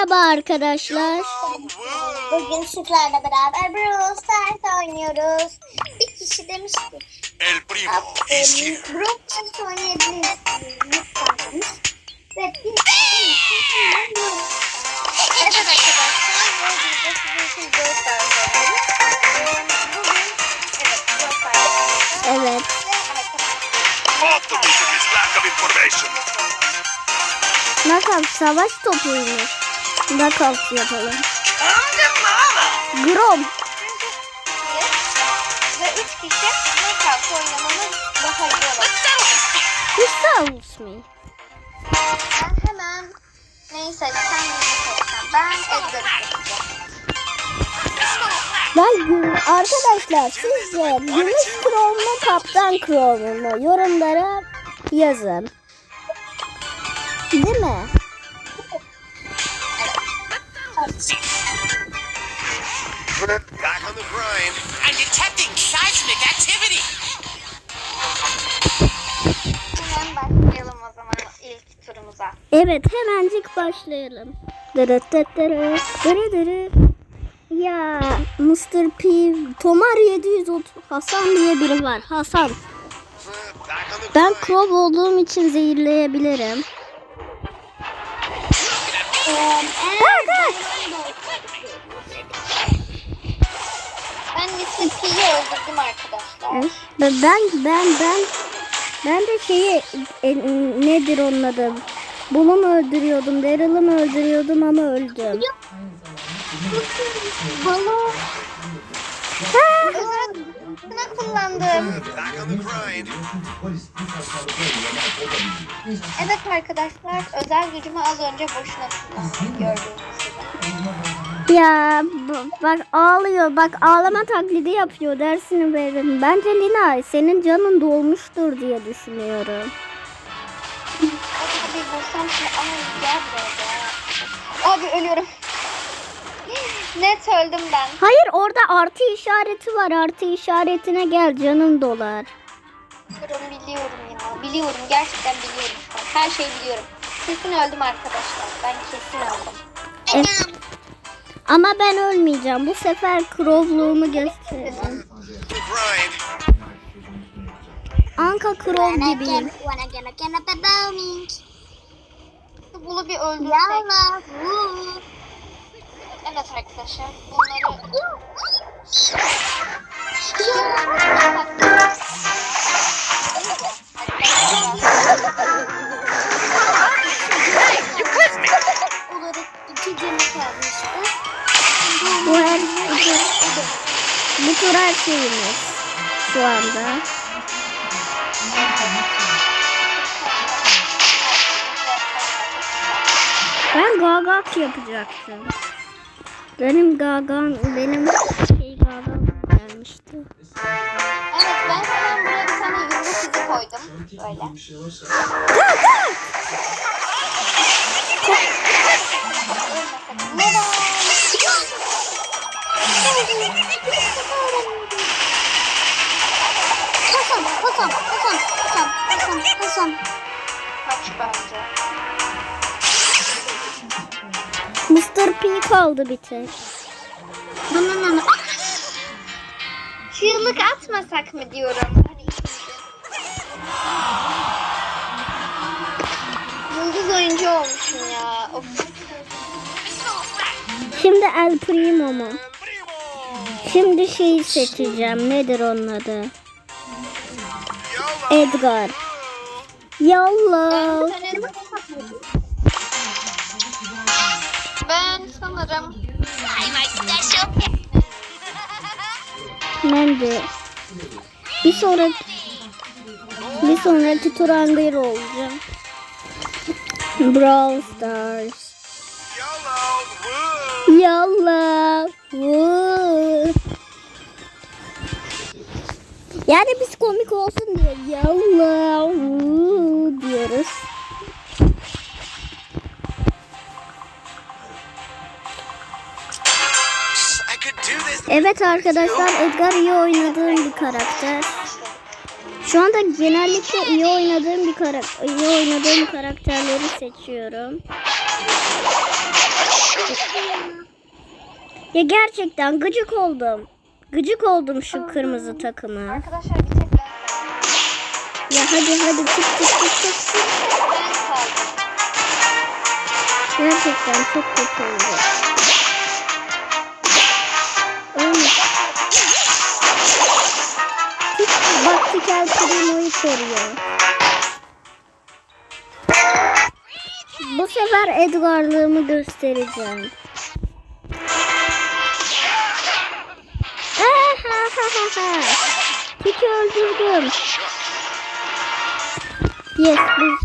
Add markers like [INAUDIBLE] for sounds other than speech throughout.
Merhaba arkadaşlar. Bugün sizlerle beraber Brawl Stars oynuyoruz. Bir kişi demiş ki El primo is here. Brawl Stars oynayabiliriz. Lütfen demiş. Ve biz Evet arkadaşlar bu videoda sizin için Brawl Stars oynuyoruz. Bugün evet Brawl Stars oynayacağız. Evet. Ve Optimism is lack of information. Knockout savaş topuymuş. Knockout yapalım. Grom. Ve üç kişi knockout oynamamız daha iyi. Who sells me? Ben hemen neyi seçsem neyi seçsem. Ben Edgar'ı seçeceğim. Ben güm- arkadaşlar sizce Gümüş Krom mu Kaptan Krom mu? Yorumlara yazın. Değil mi? Seismic activity. Hemen başlayalım o zaman ilk turumuza. Evet hemencik başlayalım. Dırı dırı dırı dırı dırı. Ya Mr. P, Tomar 730 Hasan diye biri var. Hasan. Ben. Crow olduğum için zehirleyebilirim. Ben P'yi öldürdüm arkadaşlar. Ben ben ben ben de şeyi e, nedir onun adı? Bulum öldürüyordum, Daryl'ı mı öldürüyordum ama öldüm. Ha! Özel kullandım. Evet arkadaşlar özel gücümü az önce boşuna kullandım gördüğünüz gibi. Ya bak ağlıyor, bak ağlama taklidi yapıyor dersini veririm. Bence Lina senin canın dolmuştur diye düşünüyorum. Abi vursam şimdi ay gel buraya. Abi ölüyorum. Net öldüm ben. Hayır orada artı işareti var. Artı işaretine gel canın dolar. Biliyorum biliyorum ya. Biliyorum gerçekten biliyorum. Her şeyi biliyorum. Kesin öldüm arkadaşlar. Ben kesin öldüm. Evet. Ama ben ölmeyeceğim. Bu sefer Crow'luğumu göstereceğim. Anka Crow gibiyim. Bunu bir öldürsek. Evet arkadaşlar. Bunları... Olarak iki canı kalmıştı. Bu her bu tur her şeyimiz şu anda. Ben gagak yapacaktım. Benim gagam, benim şey gagam gelmişti. Evet ben hemen buraya bir tane yumruk izi koydum. Böyle. Neden? Hasan, Hasan, Hasan, Hasan, Hasan, Hasan. Kaç bence. Mr. P kaldı bir tek. Aman aman. Çığlık atmasak mı diyorum. Yıldız oyuncu olmuşum ya. Of. Şimdi El Primo mu? Şimdi şeyi seçeceğim. Nedir onun adı? Edgar. Yallah. Ben sanırım Ben de. Bir sonraki bir sonraki tur olacağım. Brawl Stars. Woo. Yallah. Vuu. Yani biz komik olsun diye yallah diyoruz. Evet arkadaşlar Edgar iyi oynadığım bir karakter. Şu anda genellikle iyi oynadığım bir karakter, iyi oynadığım karakterleri seçiyorum. Ya gerçekten gıcık oldum. Gıcık oldum şu kırmızı takıma. Arkadaşlar bir tek ben Ya hadi hadi tık tık tık. Ben kaldım. Gerçekten çok kötü oldu. Bak Tikel Primo'yu koruyor. Bu sefer Edgar'lığımı göstereceğim. [LAUGHS] Tik'i öldürdüm. Yes, bu,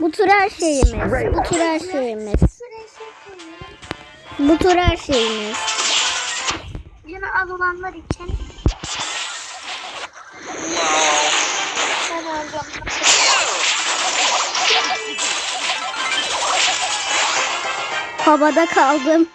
bu tur her şeyimiz. Bu tur her şeyimiz. Bu tur her şeyimiz. Yine az olanlar için. Ben alacağım. Havada kaldım.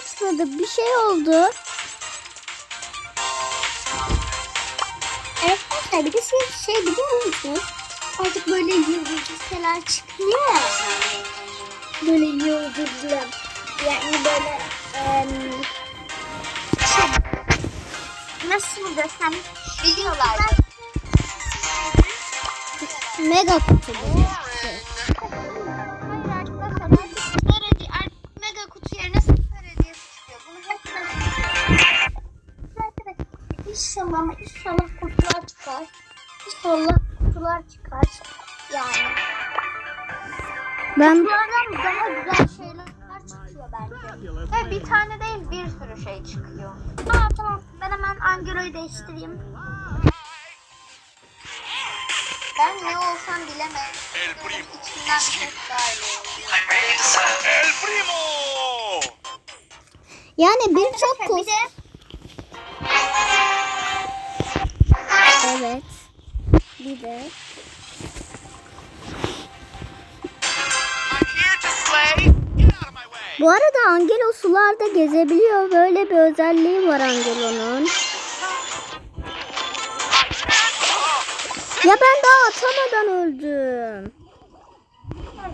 Açmadık. Bir şey oldu. Arkadaşlar bir de şey, şey biliyor musunuz? Artık böyle yıldızlar çıkıyor. Böyle yıldızlı. Yani böyle em, şey, nasıl desem biliyorlar. Mega kutu Ben Kutulardan daha güzel şeyler çıkıyor bence. Ve bir tane değil bir sürü şey çıkıyor. Aa tamam ben hemen Angelo'yu değiştireyim. Ben ne olsam bilemem. El primo. İçimden bir ses. El primo. yani bir çok de Evet. Bir de. Bu arada Angelo sularda gezebiliyor. Böyle bir özelliği var Angelo'nun. Ya ben daha atamadan öldüm.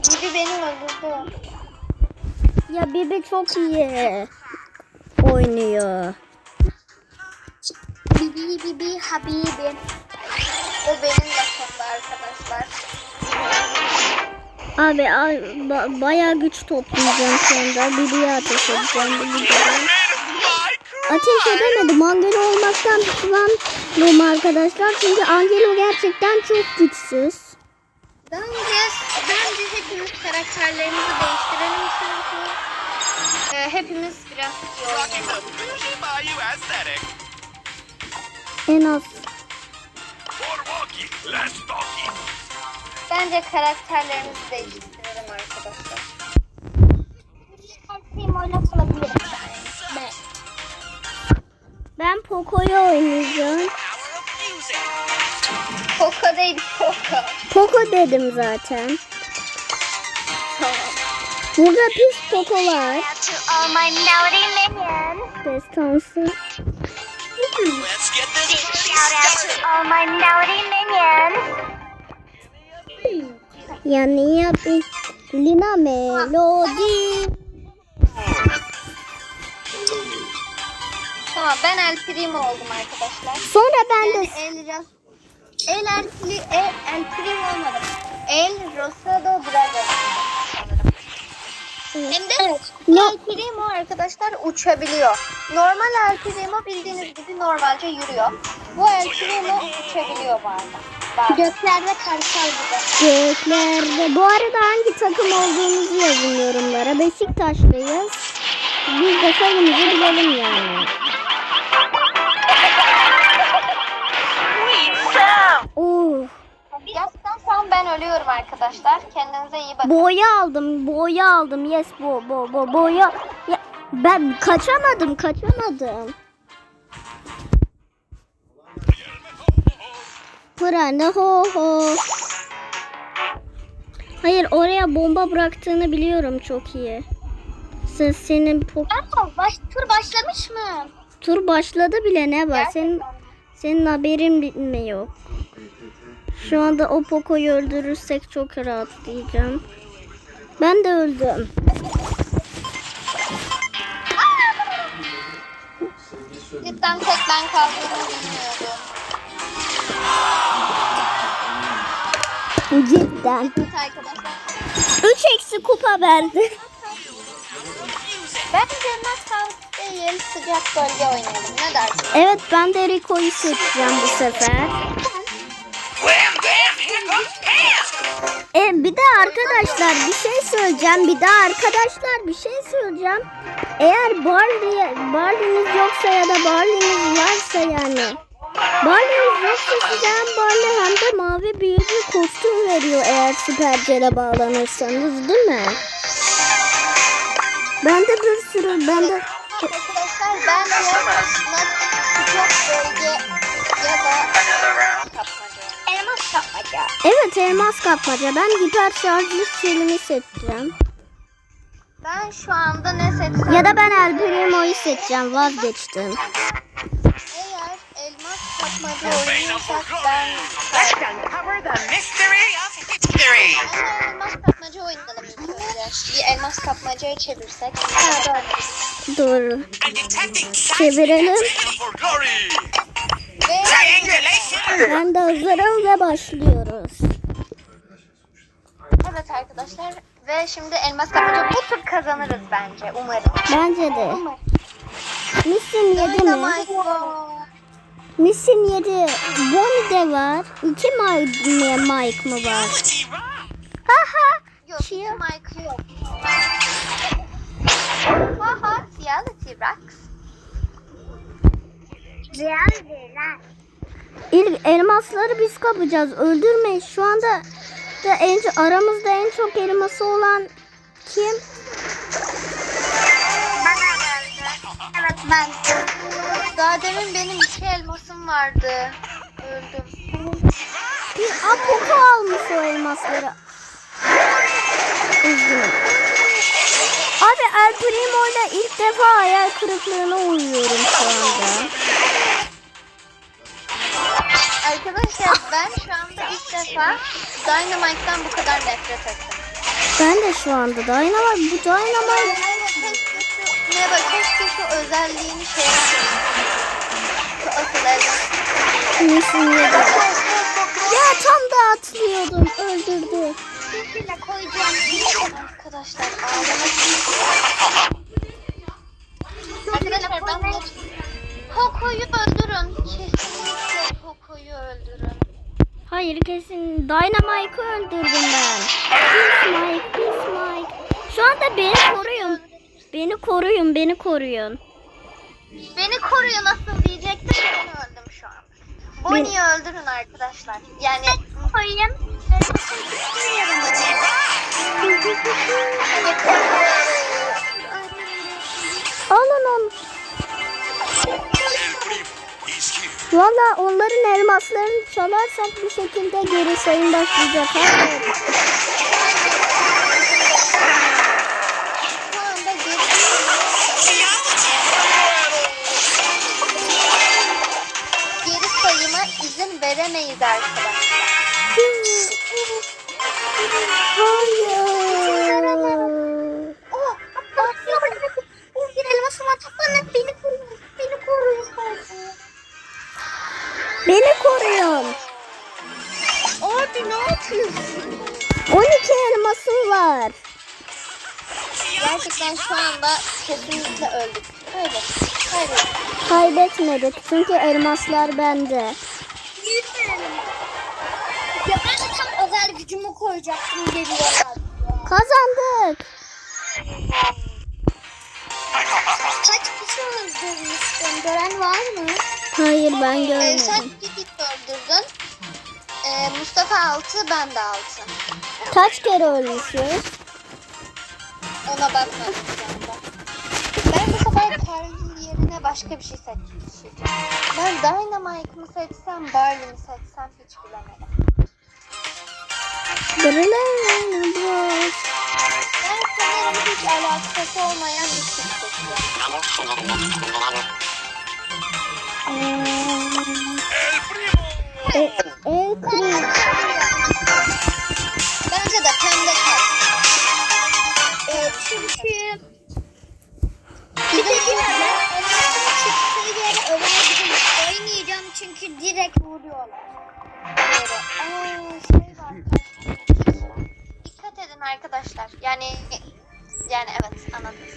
Bibi beni öldürdü. Ya Bibi çok iyi oynuyor. Bibi bibi habibi. O benim lafımda Abi ay, ba- bayağı güç toplayacağım sonra. Bibi'ye ateş edeceğim. Bibi'ye. Ateş edemedim. Angelo olmaktan pişmanım arkadaşlar. Çünkü Angelo gerçekten çok güçsüz. Bence, bence hepimiz karakterlerimizi değiştirelim çünkü e, hepimiz biraz. En az. Bence karakterlerimizi değiştirelim arkadaşlar. Primo'yla kalabilirim ben. Ben Poco'yu oynayacağım. Poco değil Poco. Poco dedim zaten. Burada pis Poco var. To. Destansı. Let's get this party started. all my melody minions. Yani yapı. Lina Melody. Tamam ben El Primo oldum arkadaşlar. Sonra ben de El, El, El, El, El Primo olmadım. El Rosado sanırım. Hem de No. El Primo arkadaşlar uçabiliyor. Normal El Primo bildiğiniz gibi normalce yürüyor. Bu El Primo uçabiliyor bazen. Bazen. Göklerde kartal gibi. göklerde. Bu arada hangi takım olduğumuzu yazın yorumlara. Beşiktaşlıyız. Biz de sayımızı bilelim yani. Uf. Gerçekten şu an ben ölüyorum arkadaşlar. Kendinize iyi bakın. Boya aldım, boya aldım. Yes, bo, bo, bo, boya. Ya, ben kaçamadım, kaçamadım. Pırane ho ho. Hayır, oraya bomba bıraktığını biliyorum çok iyi. Sen, senin po- Aa, baş, tur başlamış mı? tur başladı bile ne var? Senin Gerçekten. senin haberin mi yok? Şu anda o Poco'yu öldürürsek çok rahat diyeceğim. Ben de öldüm. Cidden tek ben kaldığımı bilmiyordum. Cidden. Evet arkadaşlar. 3 eksi kupa verdi. Ben cennet değil sıcak bölge oynayalım. Ne dersin? Evet ben de Rico'yu seçeceğim bu sefer. E, bir de arkadaşlar bir şey söyleyeceğim. Bir de arkadaşlar bir şey söyleyeceğim. Eğer Barley, Barley'niz yoksa ya da Barley'niz varsa yani. Barley'niz yoksa size hem Barley hem de mavi büyücü kostüm veriyor eğer süpercele bağlanırsanız değil mi? Ben de bir sürü ben de Arkadaşlar ben de sıcak bölge ya da. Elmas kapmaca. evet elmas kapmaca. Ben hiper şarjlı şelimi seçeceğim. Ben şu anda ne seçsem? Ya da ben El Primo'yu seçeceğim vazgeçtim. Kapmaca oynarsak ben... Let's uncover the mystery of history. Elmas kapmaca oynayalım ilk önce. Bir elmas kapmacaya çevirsek. Ha, doğru. Çevirelim. Ve. Ben de hazırım ve başlıyoruz. evet arkadaşlar. Ve şimdi elmas kapmaca bu tur kazanırız bence. Umarım. Bence de. Umarım. Missin 7 mi? Dynamite. Missin 7. Bonnie de var. İki Mike, Mike mı var? Haha. Yok, iki Mike yok. Haha, reality rocks. Reality rocks. İlk elmasları biz kapacağız. Öldürmeyin. Şu anda da en, aramızda en çok elması olan kim? Bana geldi. Evet ben. Daha demin benim iki elmasım vardı. Öldüm. Bir Apoco almış o elmasları. Üzgünüm. Abi El Primo ile ilk defa hayal kırıklığına uğruyorum şu anda. Arkadaşlar ben şu anda ilk defa Dynamite'dan bu kadar nefret ettim. Ben de şu anda Dynamite, bu Dynamite Bak keşke şu özelliğini şey yapayım. Şu. Missin yedi. Ya tam da atlıyordum, öldürdü. Üstüne koyacağım. Arkadaşlar ağlamak Arkadaşlar ben de Poco'yu öldürün. Kesinlikle Poco'yu öldürün. Hayır kesin Dynamite'ı öldürdüm ben. Pis Mike, pis Mike. Şu anda beni koruyun. Beni koruyun, beni koruyun. Beni koruyor nasıl diyecektim ben öldüm şu an. Bonnie'yi öldürün arkadaşlar. Yani koyayım. Alın onu. Valla onların elmaslarını çalarsak bir şekilde geri sayım başlayacak. Hayır. Veremeyiz arkadaşlar. Hayır. Oh, bir elmasım. Bana beni koruyun. Beni koruyun. Beni koruyun. Abi ne yapıyorsun? 12 elmasım var. Gerçekten şu anda kesinlikle öldük. Öyle. Hayır. Kaybetmedik çünkü elmaslar bende. Gücümü koyacaktım geliyorlar. Kazandık. Kaç kişi öldürmüştün? Gören var mı? Hayır ben Ee, görmedim. sen Gigit öldürdün. Ee, Mustafa 6, ben de 6. Kaç kere ölmüşüz? Ona bakmadım şu anda. Ben bu sefer Carl'in yerine başka bir şey seçeceğim. Ben Dynamite mı seçsem, Barley mi seçsem hiç bilemedim. Brilliant Bros. Ben sanırım hiç alakası bir de. Ee, çünkü çıktığı yere özel gidip oynayacağım çünkü direkt vuruyorlar. Aa, şey var. Arkadaşlar. Yani yani evet anladınız.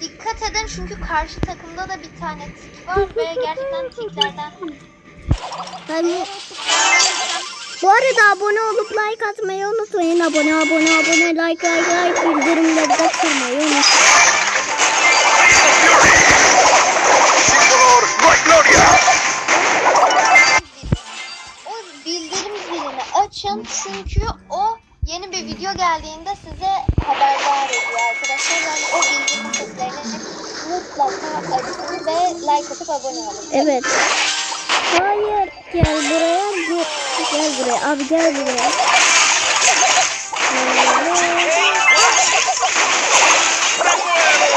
Dikkat edin çünkü karşı takımda da bir tane tik var ve gerçekten tiklerden Hani bu arada abone olup like atmayı unutmayın. Abone abone abone like like like bildirimleri de kırmayı unutmayın. O bildirim zilini açın çünkü bir video geldiğinde size haberdar ediyor arkadaşlar. Yani o bildirim seslerini mutlaka açın ve like atıp abone olun. Evet. Hayır gel buraya gel, gel buraya abi gel buraya.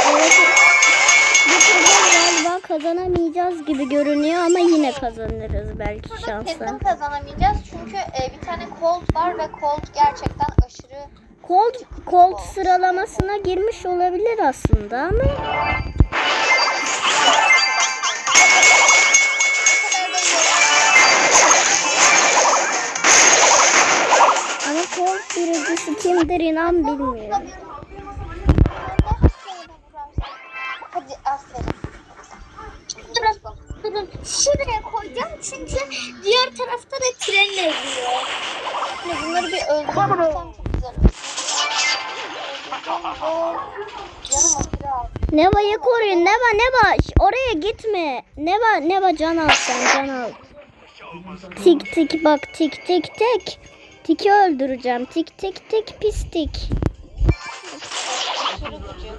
Evet. Bu turda galiba kazanamayacağız gibi görünüyor ama yine kazanırız belki şansa. kesin kazanamayacağız çünkü e, bir tane Colt var ve Colt gerçekten Colt, Colt sıralamasına girmiş olabilir aslında ama ama Colt birincisi kimdir inan bilmiyorum. Hadi aferin. Durun, durun. Şuraya koyacağım çünkü diğer tarafta da tren eziyor. Şimdi bunları bir öldürürsem Neva'yı koruyun. Neva Neva oraya gitme. Neva Neva can al sen can al. Tik tik bak tik tik tik. Tiki öldüreceğim. Tik tik tik pis tik. Aşırı gücü.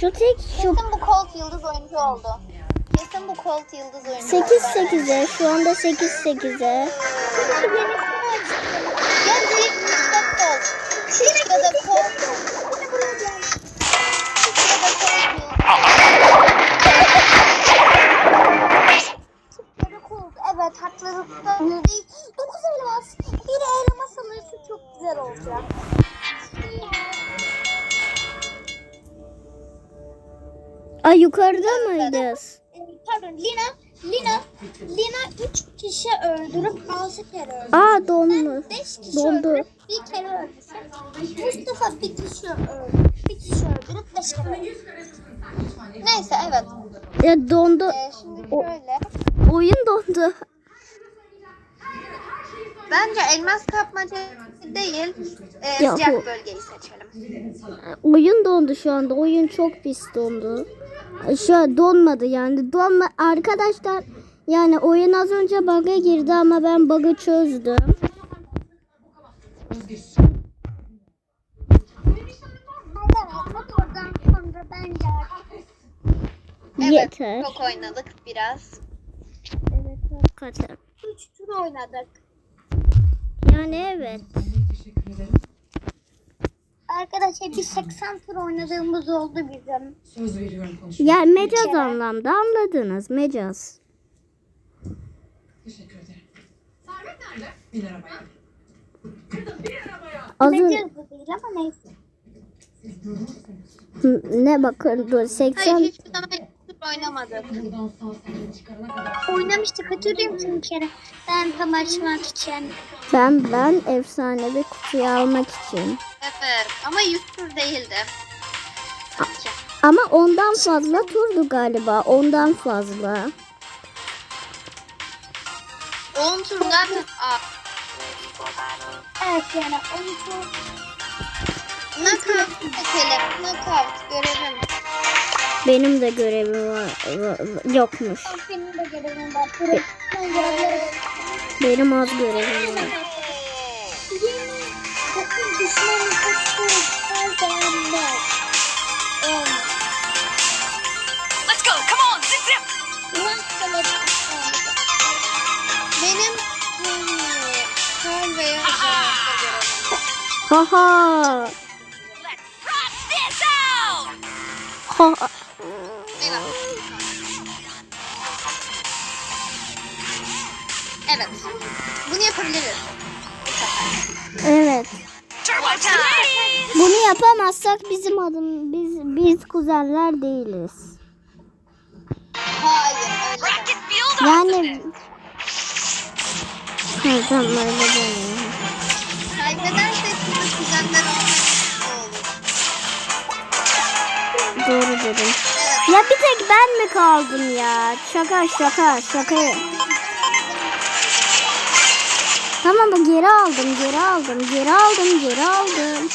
Şu tik şu Kesin bu Colt yıldız oyuncu oldu. Kesin bu Colt yıldız oyuncu 8 oldu. 8'e şu anda 8 8'e. Ya direkt Colt. Ya da Colt. Evet haklılıkta değil. 9 elmas. Bir elmas alırsa çok güzel olacak. Ay yukarıda mıyız? Ee, Pardon Lina. Lina. Lina 3 kişi öldürüp 6 kere öldü. Aa donmuş. 5 kişi Dondu. öldürüp bir kere öldürsün. Mustafa bir kişi öldü. Bir kişi öldürüp 5 kere öldü. Neyse evet. Ya dondu. Ee, şimdi şöyle. Oyun dondu. Bence kapmaca değil. E, Yahu. sıcak bölgeyi seçelim. Oyun dondu şu anda. Oyun çok pis dondu. Şu an donmadı yani. Donma arkadaşlar yani oyun az önce bug'a girdi ama ben bug'ı çözdüm. Evet, Yeter. çok oynadık biraz. Evet hakikaten. 3 tur oynadık. Yani evet. Arkadaşlar bir 80 tur oynadığımız oldu bizim. Söz veriyorum. Yani mecaz anlamda anladınız. Mecaz. Teşekkür ederim. Servet nerede? Bin arabaya. Az bu değil ama neyse. ne bakın dur 80 Hayır hiçbir zaman oynamadık. Oynamıştık hatırlıyor musun bir kere? Ben tam açmak için. ben ben efsanevi kutuyu almak için. Evet ama 100 tur değildi. Ama ondan fazla turdu galiba. Ondan fazla. 10 tur zaten. Aa. Evet yani 10 tur. Knockout seçelim. Knockout görevim. Benim de görevim var, var- yokmuş. Senin de görevin var. Benim az görevim var. Let's go. Come on. Zip zip. Benim veya görevim. Haha. Bunu yapamazsak bizim adım biz biz kuzenler değiliz. Hayır öyle Yani awesomeness! Ha, tamam öyle demiyorum. Kaybedersek size kuzenler olmak. Doğru dedim. Evet. Ya bir tek ben mi kaldım ya? Şaka şaka şaka. Tamam bu geri aldım geri aldım geri aldım geri aldım.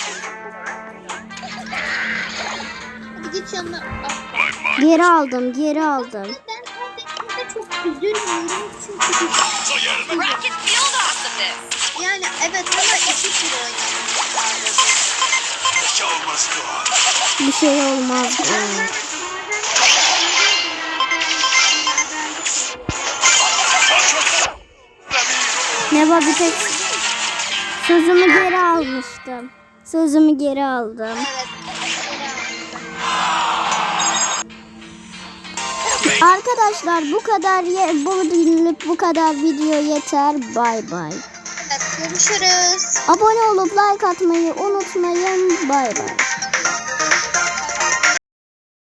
Hadi git yanına. Geri aldım geri aldım. Ben kaybettiğimde çok üzülmüyorum çünkü Rocket field awesomeness! yani evet ama iki tur oynadım must go on. Bir şey olmaz. Var bir tek sözümü geri almıştım. Sözümü geri aldım. Arkadaşlar bu kadar ye- bu günlük bu kadar video yeter. Bay bay. Görüşürüz. Abone olup like atmayı unutmayın. Bay bay.